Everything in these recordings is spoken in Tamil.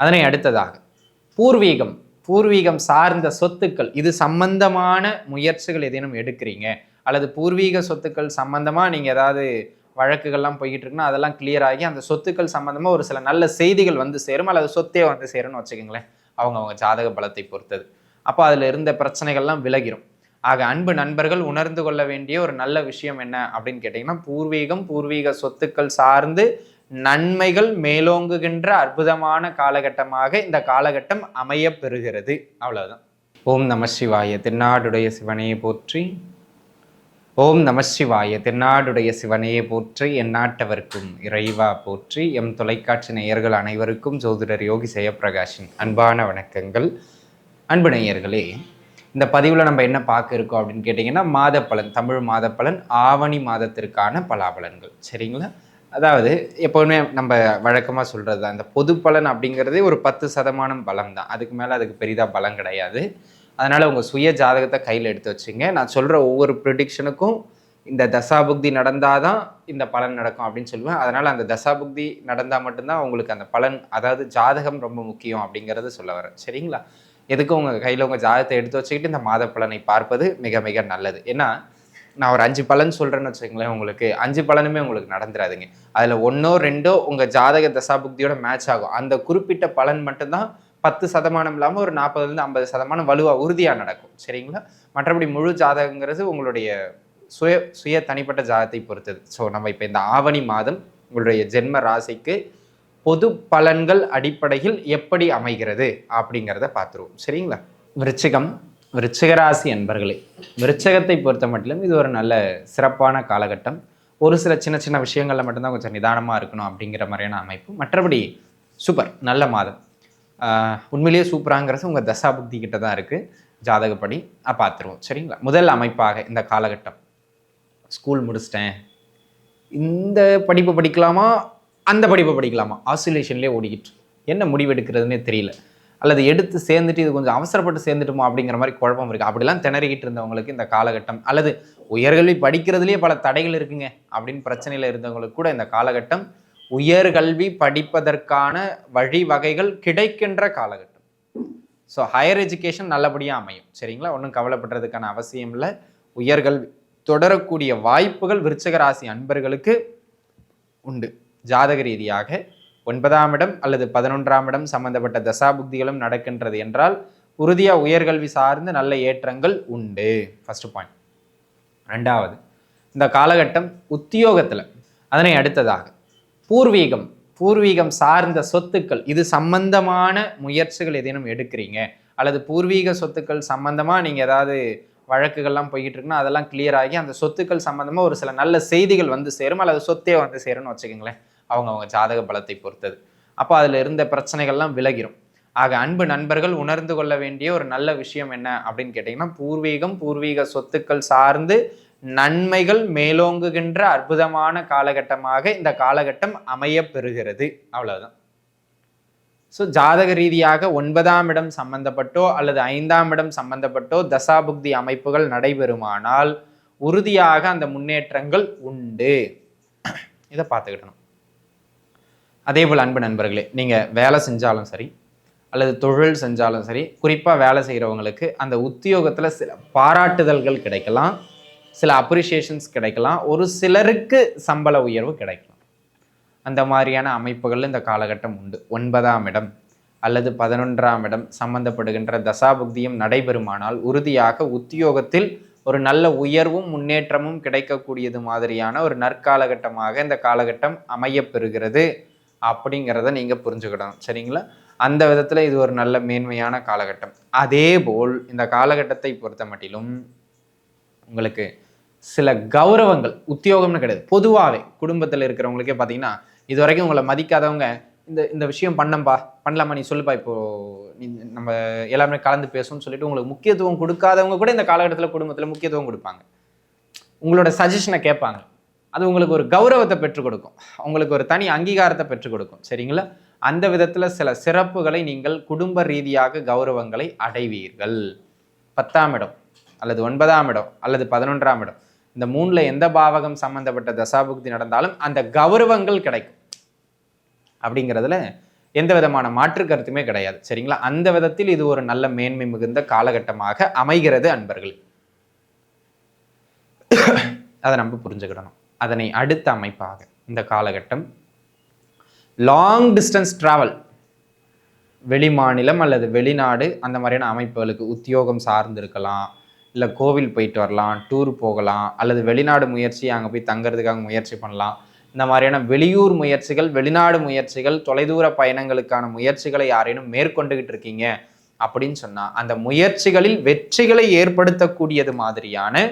அதனை அடுத்ததாக பூர்வீகம் பூர்வீகம் சார்ந்த சொத்துக்கள் இது சம்பந்தமான முயற்சிகள் ஏதேனும் எடுக்கிறீங்க? அல்லது பூர்வீக சொத்துக்கள் சம்பந்தமாக நீங்கள் ஏதாவது வழக்குகள்லாம் போய்கிட்டு இருக்குன்னா அதெல்லாம் கிளியர் ஆகி அந்த சொத்துக்கள் சம்மந்தமாக ஒரு சில நல்ல செய்திகள் வந்து சேரும். அல்லது சொத்தே வந்து சேரும்னு வச்சுக்கோங்களேன். அவங்க அவங்க ஜாதக பலத்தை பொறுத்தது. அப்போ அதில் இருந்த பிரச்சனைகள்லாம் விலகிரும். ஆக அன்பு நண்பர்கள் உணர்ந்து கொள்ள வேண்டிய ஒரு நல்ல விஷயம் என்ன அப்படின்னு கேட்டிங்கன்னா பூர்வீகம் பூர்வீக சொத்துக்கள் சார்ந்து நன்மைகள் மேலோங்குகின்ற அற்புதமான காலகட்டமாக இந்த காலகட்டம் அமைய பெறுகிறது அவ்வளவுதான். ஓம் நம சிவாய தென்னாடுடைய சிவனையை போற்றி. ஓம் நம சிவாய தென்னாடுடைய சிவனையை போற்றி. எந்நாட்டவர்க்கும் இறைவா போற்றி. எம் தொலைக்காட்சி நேயர்கள் அனைவருக்கும் ஜோதிடர் யோகி ஜெயப்பிரகாஷின் அன்பான வணக்கங்கள். அன்பு நேயர்களே இந்த பதிவில் நம்ம என்ன பார்க்க இருக்கோம் அப்படின்னு கேட்டிங்கன்னா மாதப்பலன் தமிழ் மாதப்பலன் ஆவணி மாதத்திற்கான பலாபலன்கள். சரிங்களா? அதாவது எப்போவுமே நம்ம வழக்கமாக சொல்கிறது தான். இந்த பொது பலன் அப்படிங்கிறதே ஒரு பத்து சதமானம் பலம் தான். அதுக்கு மேலே அதுக்கு பெரிதாக பலம் கிடையாது. அதனால் உங்கள் சுய ஜாதகத்தை கையில் எடுத்து வச்சுங்க. நான் சொல்கிற ஒவ்வொரு ப்ரிடிக்ஷனுக்கும் இந்த தசாபுக்தி நடந்தால் தான் இந்த பலன் நடக்கும் அப்படின்னு சொல்லுவேன். அதனால் அந்த தசாபுக்தி நடந்தால் மட்டும்தான் உங்களுக்கு அந்த பலன் அதாவது ஜாதகம் ரொம்ப முக்கியம் அப்படிங்கிறத சொல்ல வரேன். சரிங்களா? எதுக்கும் உங்கள் கையில் உங்கள் ஜாதகத்தை எடுத்து வச்சுக்கிட்டு இந்த மாத பலனை பார்ப்பது மிக மிக நல்லது. ஏன்னா நான் ஒரு அஞ்சு பலன் சொல்கிறேன்னு வச்சுக்கோங்களேன் உங்களுக்கு. அஞ்சு பலனுமே உங்களுக்கு நடந்துராதுங்க அதில் ஒன்றோ ரெண்டோ உங்கள் ஜாதக தசாபுக்தியோட மேட்ச் ஆகும். அந்த குறிப்பிட்ட பலன் மட்டும்தான் பத்து சதமானம் இல்லாமல் ஒரு நாற்பதுலேருந்து ஐம்பது சதமானம் வலுவாக உறுதியாக நடக்கும். சரிங்களா? மற்றபடி முழு ஜாதகங்கிறது உங்களுடைய சுய சுய தனிப்பட்ட ஜாதகத்தை பொறுத்தது. ஸோ நம்ம இப்போ இந்த ஆவணி மாதம் உங்களுடைய ஜென்ம ராசிக்கு பொது பலன்கள் அடிப்படையில் எப்படி அமைகிறது அப்படிங்கிறத பார்த்துருவோம். சரிங்களா? விருச்சிகம். விருச்சிகராசி அன்பர்களே விருச்சகத்தை பொறுத்த மட்டிலும் இது ஒரு நல்ல சிறப்பான காலகட்டம். ஒரு சில சின்ன சின்ன விஷயங்களில் மட்டும்தான் கொஞ்சம் நிதானமாக இருக்கணும் அப்படிங்கிற மாதிரியான அமைப்பு. மற்றபடி சூப்பர் நல்ல மாதம். உண்மையிலேயே சூப்பராங்கிறது உங்கள் தசாபுக்தி கிட்ட தான் இருக்குது ஜாதகப்படி பார்த்துருவோம் சரிங்களா? முதல் அமைப்பாக இந்த காலகட்டம். ஸ்கூல் முடிச்சிட்டேன். இந்த படிப்பு படிக்கலாமா? அந்த படிப்பை படிக்கலாமா? ஆசிலேஷன்லேயே ஓடிக்கிட்டு என்ன முடிவு எடுக்கிறதுனே தெரியல. அல்லது எடுத்து சேர்ந்துட்டு இது கொஞ்சம் அவசரப்பட்டு சேர்ந்துட்டுமோ அப்படிங்கிற மாதிரி குழப்பம் இருக்குது அப்படிலாம் திணறிக்கிட்டு இருந்தவங்களுக்கு இந்த காலகட்டம். அல்லது உயர்கல்வி படிக்கிறதுலேயே பல தடைகள் இருக்குங்க அப்படின்னு பிரச்சனையில் இருந்தவங்களுக்கு கூட இந்த காலகட்டம் உயர்கல்வி படிப்பதற்கான வழிவகைகள் கிடைக்கின்ற காலகட்டம். ஸோ ஹையர் எஜுகேஷன் நல்லபடியாக அமையும். சரிங்களா? ஒன்றும் கவலைப்படுறதுக்கான அவசியம் இல்லை. உயர்கல்வி தொடரக்கூடிய வாய்ப்புகள் விருச்சக ராசி அன்பர்களுக்கு உண்டு. ஜாதக ரீதியாக ஒன்பதாம் இடம் அல்லது பதினொன்றாம் இடம் சம்பந்தப்பட்ட தசாபுக்திகளும் நடக்கின்றது என்றால் உறுதியாக உயர்கல்வி சார்ந்து நல்ல ஏற்றங்கள் உண்டு. ஃபர்ஸ்ட் பாயிண்ட் ரெண்டாவது இந்த காலகட்டம் உத்தியோகத்தில் அதனை அடுத்ததாக பூர்வீகம் பூர்வீகம் சார்ந்த சொத்துக்கள் இது சம்பந்தமான முயற்சிகள் ஏதேனும் எடுக்கிறீங்க? அல்லது பூர்வீக சொத்துக்கள் சம்பந்தமாக நீங்கள் ஏதாவது வழக்குகள்லாம் போய்கிட்டு இருக்குன்னா அதெல்லாம் கிளியர் ஆகி அந்த சொத்துக்கள் சம்மந்தமாக ஒரு சில நல்ல செய்திகள் வந்து சேரும் அல்லது சொத்தே வந்து சேரும்னு வச்சுக்கோங்களேன். அவங்க அவங்க ஜாதக பலத்தை பொறுத்தது. அப்போ அதில் இருந்த பிரச்சனைகள்லாம் விலகிரும். ஆக அன்பு நண்பர்கள் உணர்ந்து கொள்ள வேண்டிய ஒரு நல்ல விஷயம் என்ன அப்படின்னு கேட்டிங்கன்னா பூர்வீகம் பூர்வீக சொத்துக்கள் சார்ந்து நன்மைகள் மேலோங்குகின்ற அற்புதமான காலகட்டமாக இந்த காலகட்டம் அமைய பெறுகிறது அவ்வளவுதான். ஸோ ஜாதக ரீதியாக ஒன்பதாம் இடம் சம்பந்தப்பட்டோ அல்லது ஐந்தாம் இடம் சம்பந்தப்பட்டோ தசாபுக்தி அமைப்புகள் நடைபெறுமானால் உறுதியாக அந்த முன்னேற்றங்கள் உண்டு. இதை பார்த்துக்கிட்டணும். அதே போல் அன்பு நண்பர்களே நீங்கள் வேலை செஞ்சாலும் சரி அல்லது தொழில் செஞ்சாலும் சரி குறிப்பாக வேலை செய்கிறவங்களுக்கு அந்த உத்தியோகத்தில் சில பாராட்டுதல்கள் கிடைக்கலாம் சில அப்ரிஷியேஷன்ஸ் கிடைக்கலாம் ஒரு சிலருக்கு சம்பள உயர்வு கிடைக்கலாம் அந்த மாதிரியான அமைப்புகள் இந்த காலகட்டம் உண்டு. ஒன்பதாம் இடம் அல்லது பதினொன்றாம் இடம் சம்பந்தப்படுகின்ற தசாபுக்தியும் நடைபெறுமானால் உறுதியாக உத்தியோகத்தில் ஒரு நல்ல உயர்வும் முன்னேற்றமும் கிடைக்கக்கூடியது மாதிரியான ஒரு நற்காலகட்டமாக இந்த காலகட்டம் அமையப்பெறுகிறது அப்படிங்கிறத நீங்கள் புரிஞ்சுக்கிடணும் சரிங்களா? அந்த விதத்தில் இது ஒரு நல்ல மேன்மையான காலகட்டம். அதே போல் இந்த காலகட்டத்தை பொறுத்த மட்டிலும் உங்களுக்கு சில கௌரவங்கள் உத்தியோகம்னு கிடையாது. பொதுவாகவே குடும்பத்தில் இருக்கிறவங்களுக்கே பார்த்தீங்கன்னா இது வரைக்கும் உங்களை மதிக்காதவங்க இந்த இந்த விஷயம் பண்ணம்பா பண்ணலாமா நீ சொல்லுப்பா இப்போ நீ நம்ம எல்லாருமே கலந்து பேசும்னு சொல்லிட்டு உங்களுக்கு முக்கியத்துவம் கொடுக்காதவங்க கூட இந்த காலகட்டத்தில் குடும்பத்தில் முக்கியத்துவம் கொடுப்பாங்க. உங்களோட சஜஷனை கேட்பாங்க. அது உங்களுக்கு ஒரு கௌரவத்தை பெற்றுக் கொடுக்கும். உங்களுக்கு ஒரு தனி அங்கீகாரத்தை பெற்றுக் கொடுக்கும். சரிங்களா? அந்த விதத்தில் சில சிறப்புகளை நீங்கள் குடும்ப ரீதியாக கௌரவங்களை அடைவீர்கள். பத்தாம் இடம் அல்லது ஒன்பதாம் இடம் அல்லது பதினொன்றாம் இடம். இந்த மூணில் எந்த பாவகம் சம்பந்தப்பட்ட தசாபுக்தி நடந்தாலும் அந்த கௌரவங்கள் கிடைக்கும். அப்படிங்கிறதுல எந்த விதமான மாற்று கருத்துமே கிடையாது. சரிங்களா? அந்த விதத்தில் இது ஒரு நல்ல மேன்மை மிகுந்த காலகட்டமாக அமைகிறது அன்பர்கள். அதை நம்ம புரிஞ்சுக்கிடணும். அதனை அடுத்த அமைப்பாக இந்த காலகட்டம். லாங் டிஸ்டன்ஸ் டிராவல் வெளிமாநிலம் அல்லது வெளிநாடு அந்த மாதிரியான அமைப்புகளுக்கு உத்தியோகம் சார்ந்திருக்கலாம். இல்லை கோவில் போயிட்டு வரலாம் டூர் போகலாம் அல்லது வெளிநாடு முயற்சி அங்கே போய் தங்குறதுக்காக முயற்சி பண்ணலாம். இந்த மாதிரியான வெளியூர் முயற்சிகள் வெளிநாடு முயற்சிகள் தொலைதூர பயணங்களுக்கான முயற்சிகளை யாரேனும் மேற்கொண்டுகிட்டு இருக்கீங்க அப்படின்னு சொன்னால் அந்த முயற்சிகளில் வெற்றிகளை ஏற்படுத்தக்கூடியது மாதிரியான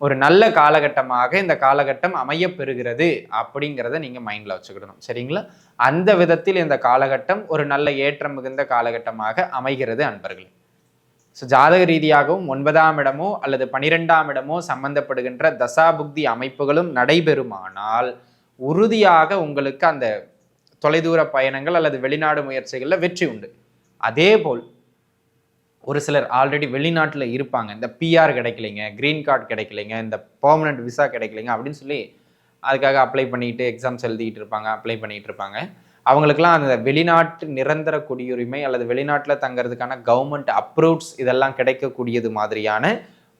ஒரு நல்ல காலகட்டமாக இந்த காலகட்டம் அமையப்பெறுகிறது அப்படிங்கிறத நீங்கள் மைண்டில் வச்சுக்கிடணும். சரிங்களா? அந்த விதத்தில் இந்த காலகட்டம் ஒரு நல்ல ஏற்றம் மிகுந்த காலகட்டமாக அமைகிறது அன்பர்கள். ஸோ ஜாதக ரீதியாகவும் ஒன்பதாம் இடமோ அல்லது பனிரெண்டாம் இடமோ சம்பந்தப்படுகின்ற தசாபுக்தி அமைப்புகளும் நடைபெறுமானால் உறுதியாக உங்களுக்கு அந்த தொலைதூர பயணங்கள் அல்லது வெளிநாடு முயற்சிகளில் வெற்றி உண்டு. அதே போல் ஒரு சிலர் ஆல்ரெடி வெளிநாட்டில் இருப்பாங்க. இந்த பிஆர் கிடைக்கலைங்க க்ரீன் கார்டு கிடைக்கலைங்க இந்த பர்மனெண்ட் விசா கிடைக்கலைங்க அப்படின்னு சொல்லி அதுக்காக அப்ளை பண்ணிட்டு எக்ஸாம்ஸ் எழுதிட்டு இருப்பாங்க அப்ளை பண்ணிட்டு இருப்பாங்க. அவங்களுக்குலாம் அந்த வெளிநாட்டு நிரந்தர குடியுரிமை அல்லது வெளிநாட்டில் தங்கிறதுக்கான கவர்மெண்ட் அப்ரூவ்ஸ் இதெல்லாம் கிடைக்கக்கூடியது மாதிரியான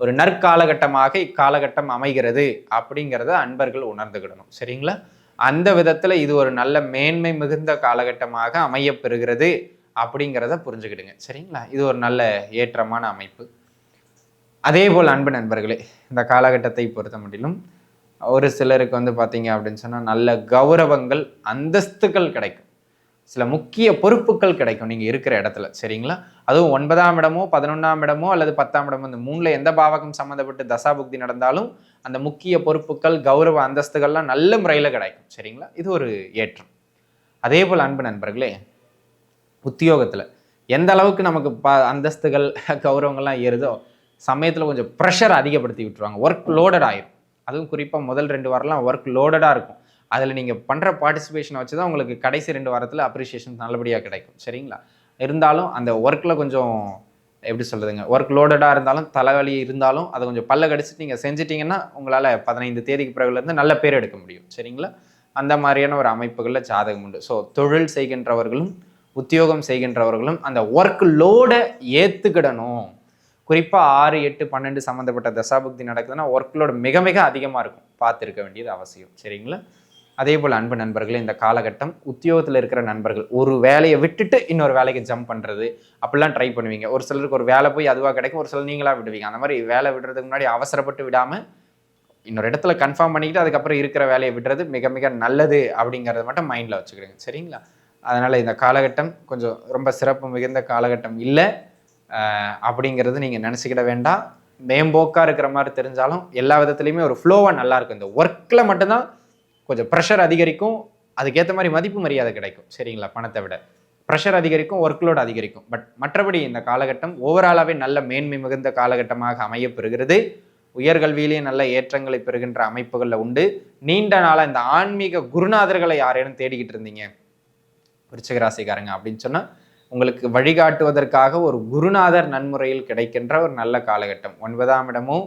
ஒரு நற்காலகட்டமாக இக்காலகட்டம் அமைகிறது அப்படிங்கிறத அன்பர்கள் உணர்ந்துக்கிடணும் சரிங்களா? அந்த விதத்தில் இது ஒரு நல்ல மேன்மை மிகுந்த காலகட்டமாக அமையப்பெறுகிறது அப்படிங்கிறத புரிஞ்சுக்கிடுங்க. சரிங்களா? இது ஒரு நல்ல ஏற்றமான அமைப்பு. அதே போல் அன்பு நண்பர்களே இந்த காலகட்டத்தை பொறுத்த முடியலும் ஒரு சிலருக்கு வந்து பார்த்தீங்க அப்படின்னு சொன்னால் நல்ல கௌரவங்கள் அந்தஸ்துகள் கிடைக்கும். சில முக்கிய பொறுப்புகள் கிடைக்கும் நீங்கள் இருக்கிற இடத்துல சரிங்களா? அதுவும் ஒன்பதாம் இடமோ பதினொன்றாம் இடமோ அல்லது பத்தாம் இடமோ இந்த மூணில் எந்த பாவகம் சம்மந்தப்பட்டு தசாபுக்தி நடந்தாலும் அந்த முக்கிய பொறுப்புகள் கௌரவ அந்தஸ்துகள்லாம் நல்ல முறையில் கிடைக்கும் சரிங்களா? இது ஒரு ஏற்றம். அதே போல் அன்பு நண்பர்களே உத்தியோகத்தில். எந்த அளவுக்கு நமக்கு ப அந்தஸ்துகள் கௌரவங்கள்லாம் ஏறுதோ சமயத்தில் கொஞ்சம் ப்ரெஷர் அதிகப்படுத்தி விட்டுருவாங்க. ஒர்க் லோடட் ஆயிரும். அதுவும் குறிப்பாக முதல் ரெண்டு வாரம்லாம் ஒர்க் லோடடாக இருக்கும். அதில் நீங்கள் பண்ணுற பார்ட்டிசிபேஷனை வச்சு தான் உங்களுக்கு கடைசி ரெண்டு வாரத்தில் அப்ரிஷியேஷன் நல்லபடியாக கிடைக்கும். சரிங்களா? இருந்தாலும் அந்த ஒர்க்கில் கொஞ்சம் எப்படி சொல்கிறதுங்க ஒர்க் லோடடாக இருந்தாலும் தலைவலி இருந்தாலும் அதை கொஞ்சம் பல்ல கடிச்சிட்டு நீங்கள் செஞ்சிட்டிங்கன்னா உங்களால் பதினைந்து தேதிக்கு பிறகுலேருந்து நல்ல பேர் எடுக்க முடியும். சரிங்களா? அந்த மாதிரியான ஒரு அமைப்புகளில் ஜாதகம் உண்டு. ஸோ தொழில் செய்கின்றவர்களும் உத்தியோகம் செய்கின்றவர்களும் அந்த ஒர்க் லோடை ஏற்றுக்கிடணும் குறிப்பாக ஆறு எட்டு பன்னெண்டு சம்மந்தப்பட்ட தசாபக்தி நடக்குதுன்னா ஒர்க் லோடு மிக மிக அதிகமாக இருக்கும். பார்த்துருக்க வேண்டியது அவசியம். சரிங்களா? அதே போல் அன்பு நண்பர்களே இந்த காலகட்டம் உத்தியோகத்தில் இருக்கிற நண்பர்கள் ஒரு வேலையை விட்டுட்டு இன்னொரு வேலைக்கு ஜம்ப் பண்ணுறது அப்படிலாம் ட்ரை பண்ணுவீங்க. ஒரு சிலருக்கு ஒரு வேலை போய் அதுவாக கிடைக்கும் ஒரு சிலர் நீங்களாக விடுவீங்க. அந்த மாதிரி வேலை விடுறதுக்கு முன்னாடி அவசரப்பட்டு விடாமல் இன்னொரு இடத்துல கன்ஃபார்ம் பண்ணிக்கிட்டு அதுக்கப்புறம் இருக்கிற வேலையை விடுறது மிக மிக நல்லது அப்படிங்கிறத மட்டும் மைண்டில் வச்சுக்கிறேங்க. சரிங்களா? அதனால் இந்த காலகட்டம் கொஞ்சம் ரொம்ப சிறப்பு மிகுந்த காலகட்டம் இல்லை. அப்படிங்கிறது நீங்கள் நினச்சிக்கிட வேண்டாம். மேம்போக்காக இருக்கிற மாதிரி தெரிஞ்சாலும் எல்லா விதத்துலேயுமே ஒரு ஃப்ளோவாக நல்லாயிருக்கும் இந்த ஒர்க்கில் மட்டும்தான் கொஞ்சம் ப்ரெஷர் அதிகரிக்கும். அதுக்கேற்ற மாதிரி மதிப்பு மரியாதை கிடைக்கும். சரிங்களா? பணத்தை விட. ப்ரெஷர் அதிகரிக்கும் ஒர்க் லோட் அதிகரிக்கும். பட் மற்றபடி இந்த காலகட்டம் ஓவராலாகவே நல்ல மேன்மை மிகுந்த காலகட்டமாக அமையப்பெறுகிறது. உயர்கல்வியிலேயே நல்ல ஏற்றங்களை பெறுகின்ற அமைப்புகளில் உண்டு. நீண்ட நாளாக இந்த ஆன்மீக குருநாதர்களை யாரேனும் தேடிக்கிட்டு இருந்தீங்க? விருச்சிகராசிக்காரங்க அப்படின்னு சொன்னால் உங்களுக்கு வழிகாட்டுவதற்காக ஒரு குருநாதர் நன்முறையில் கிடைக்கின்ற ஒரு நல்ல காலகட்டம். ஒன்பதாம் இடமோ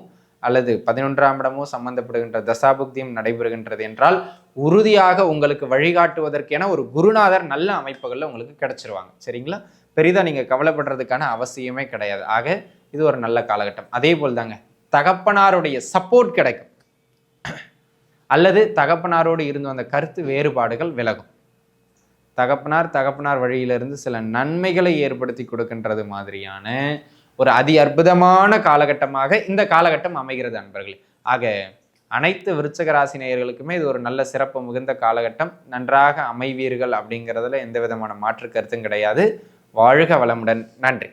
அல்லது பதினொன்றாம் இடமோ சம்பந்தப்படுகின்ற தசாபுக்தியும் நடைபெறுகின்றது என்றால் உறுதியாக உங்களுக்கு வழிகாட்டுவதற்கென ஒரு குருநாதர் நல்ல அமைப்புகளில் உங்களுக்கு கிடைச்சிருவாங்க. சரிங்களா? பெரிதாக நீங்கள் கவலைப்படுறதுக்கான அவசியமே கிடையாது. ஆக இது ஒரு நல்ல காலகட்டம். அதே போல் தாங்க தகப்பனாருடைய சப்போர்ட் கிடைக்கும். அல்லது தகப்பனாரோடு இருந்து வந்த கருத்து வேறுபாடுகள் விலகும். தகப்பனார் தகப்பனார் வழியிலிருந்து சில நன்மைகளை ஏற்படுத்தி கொடுக்கின்றது மாதிரியான ஒரு அதி அற்புதமான காலகட்டமாக இந்த காலகட்டம் அமைகிறது அன்பர்களே. ஆக அனைத்து விருச்சக ராசி நேயர்களுக்குமே இது ஒரு நல்ல சிறப்பு மிகுந்த காலகட்டம். நன்றாக அமைவீர்கள் அப்படிங்கிறதுல எந்த விதமான மாற்று கருத்தும் கிடையாது. வாழ்க வளமுடன். நன்றி.